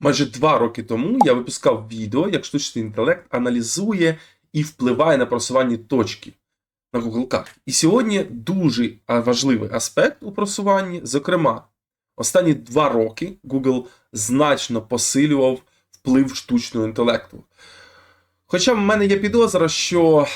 Майже два роки тому я випускав відео, як штучний інтелект аналізує і впливає на просування точки на Google карті. І сьогодні дуже важливий аспект у просуванні. Зокрема, останні два роки Google значно посилював вплив штучного інтелекту. Хоча в мене є підозра, що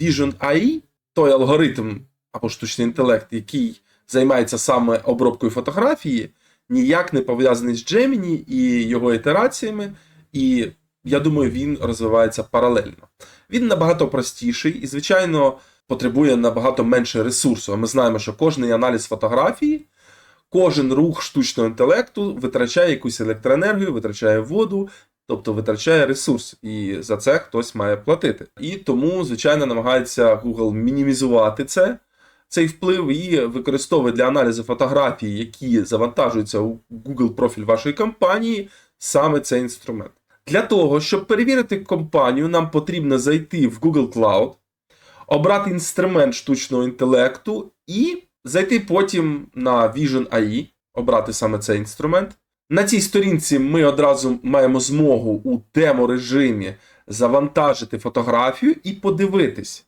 Vision AI, той алгоритм або штучний інтелект, який займається саме обробкою фотографії, ніяк не пов'язаний з Gemini і його ітераціями, і я думаю, він розвивається паралельно. Він набагато простіший і, звичайно, потребує набагато менше ресурсу. Ми знаємо, що кожний аналіз фотографії, кожен рух штучного інтелекту витрачає якусь електроенергію, витрачає воду, тобто витрачає ресурс, і за це хтось має платити. І тому, звичайно, намагається Google мінімізувати це цей вплив і використовує для аналізу фотографій, які завантажуються у Google профіль вашої компанії, саме цей інструмент. Для того, щоб перевірити компанію, нам потрібно зайти в Google Cloud, обрати інструмент штучного інтелекту і зайти потім на Vision AI, обрати саме цей інструмент. На цій сторінці ми одразу маємо змогу у демо-режимі завантажити фотографію і подивитись,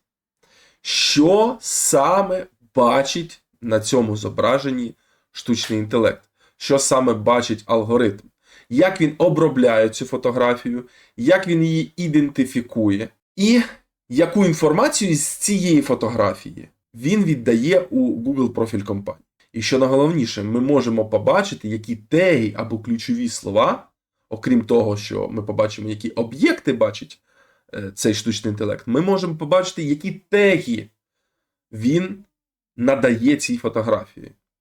що саме бачить на цьому зображенні штучний інтелект, що саме бачить алгоритм, як він обробляє цю фотографію, як він її ідентифікує, і яку інформацію з цієї фотографії він віддає у Google профіль компанії. І що найголовніше, ми можемо побачити, які теги або ключові слова, окрім того, що ми побачимо, які об'єкти бачить е, цей штучний інтелект, ми можемо побачити, які теги він надає цій фотографії.